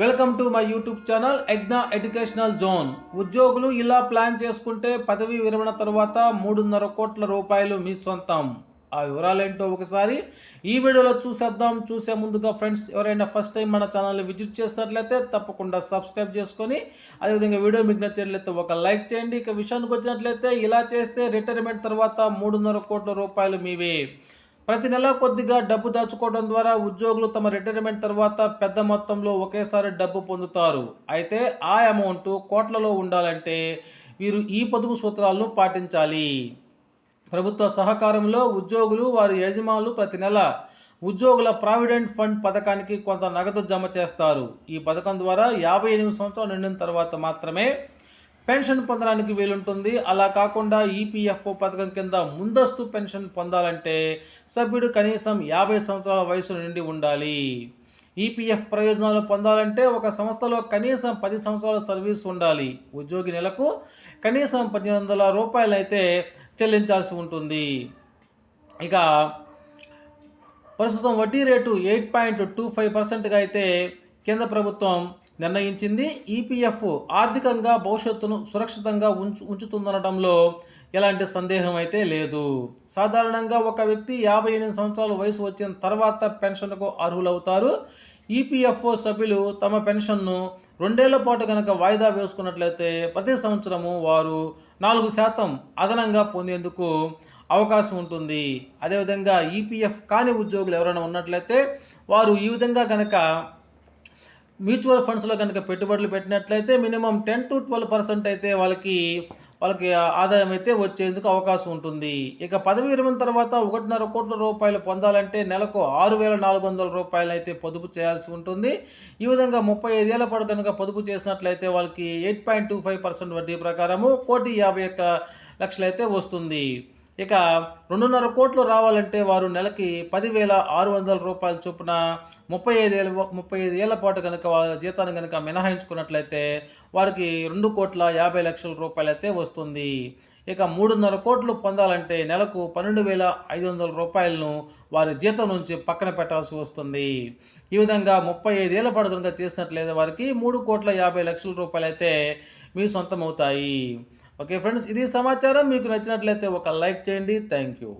Welcome to my YouTube channel ఎగ్నా educational zone. ఉద్యోగులు ఇలా plan చేసుకుంటే పదవి విరమణ తర్వాత మూడున్నర కోట్ల రూపాయలు మీ సొంతం. ఆ వివరాలేంటో ఒకసారి ఈ వీడియోలో చూసేద్దాం. చూసే ముందుగా ఫ్రెండ్స్ ఎవరైనా ఫస్ట్ టైం మన ఛానల్ని విజిట్ చేసినట్లయితే తప్పకుండా సబ్స్క్రైబ్ చేసుకొని అదేవిధంగా వీడియో మీకు నచ్చినట్లయితే ఒక లైక్ చేయండి. ఇక విషయానికి వచ్చినట్లయితే ఇలా చేస్తే రిటైర్మెంట్ తర్వాత మూడున్నర కోట్ల రూపాయలు మీవే. ప్రతి నెల కొద్దిగా డబ్బు దాచుకోవడం ద్వారా ఉద్యోగులు తమ రిటైర్మెంట్ తర్వాత పెద్ద మొత్తంలో ఒకేసారి డబ్బు పొందుతారు. అయితే ఆ అమౌంట్ కోట్లలో ఉండాలంటే వీరు ఈ పొదుపు సూత్రాలను పాటించాలి. ప్రభుత్వ సహకారంలో ఉద్యోగులు వారి యజమానులు ప్రతి నెల ఉద్యోగుల ప్రావిడెంట్ ఫండ్ పథకానికి కొంత నగదు జమ చేస్తారు. ఈ పథకం ద్వారా యాభై ఎనిమిది సంవత్సరాలు నిండిన తర్వాత మాత్రమే పెన్షన్ పొందడానికి వీలుంటుంది. అలా కాకుండా ఈపీఎఫ్ఓ పథకం కింద ముందస్తు పెన్షన్ పొందాలంటే సభ్యుడు కనీసం యాభై సంవత్సరాల వయసు నుండి ఉండాలి. ఈపీఎఫ్ ప్రయోజనాలు పొందాలంటే ఒక సంస్థలో కనీసం పది సంవత్సరాల సర్వీస్ ఉండాలి. ఉద్యోగి నెలకు కనీసం పద్దెనిమిది వందల రూపాయలు అయితే చెల్లించాల్సి ఉంటుంది. ఇక ప్రస్తుతం వడ్డీ rate eight point two five పర్సెంట్గా అయితే కేంద్ర ప్రభుత్వం నిర్ణయించింది. ఈపీఎఫ్ ఆర్థికంగా భవిష్యత్తును సురక్షితంగా ఉంచు ఉంచుతుందనడంలో ఎలాంటి సందేహం అయితే లేదు. సాధారణంగా ఒక వ్యక్తి యాభై ఎనిమిది సంవత్సరాల వయసు వచ్చిన తర్వాత పెన్షన్కు అర్హులవుతారు. ఈపీఎఫ్ఓ సభ్యులు తమ పెన్షన్ను రెండేళ్ళ పాటు కనుక వాయిదా వేసుకున్నట్లయితే ప్రతి సంవత్సరము వారు నాలుగు శాతం అదనంగా పొందేందుకు అవకాశం ఉంటుంది. అదేవిధంగా ఈపీఎఫ్ కాని ఉద్యోగులు ఎవరైనా ఉన్నట్లయితే వారు ఈ విధంగా కనుక మ్యూచువల్ ఫండ్స్లో కనుక పెట్టుబడులు పెట్టినట్లయితే minimum ten to twelve percent అయితే వాళ్ళకి వాళ్ళకి ఆదాయం అయితే వచ్చేందుకు అవకాశం ఉంటుంది. ఇక పదవి విరమణ తర్వాత ఒకటిన్నర కోట్ల రూపాయలు పొందాలంటే నెలకు ఆరు వేల నాలుగు వందల రూపాయలు అయితే పొదుపు చేయాల్సి ఉంటుంది. ఈ విధంగా ముప్పై ఐదేళ్ళ పాటు కనుక పొదుపు చేసినట్లయితే వాళ్ళకి eight point two five percent వడ్డీ ప్రకారము కోటి యాభై ఒక్క లక్షలైతే వస్తుంది. ఇక రెండున్నర కోట్లు రావాలంటే వారు నెలకి పదివేల ఆరు వందల రూపాయల చొప్పున ముప్పై ఐదేళ్ళ ముప్పై ఐదు ఏళ్ళ పాటు కనుక వాళ్ళ జీతాన్ని కనుక మినహాయించుకున్నట్లయితే వారికి రెండు కోట్ల యాభై లక్షల రూపాయలు అయితే వస్తుంది. ఇక మూడున్నర కోట్లు పొందాలంటే నెలకు పన్నెండు వేల ఐదు వందల రూపాయలను వారి జీతం నుంచి పక్కన పెట్టాల్సి వస్తుంది. ఈ విధంగా ముప్పై ఐదేళ్ళ పాటు కనుక చేసినట్లయితే వారికి మూడు కోట్ల యాభై లక్షల రూపాయలు అయితే మీ సొంతం అవుతాయి ఓకే ఫ్రెండ్స్ ఇది సమాచారం. మీకు నచ్చినట్లయితే ఒక లైక్ చేయండి. Thank you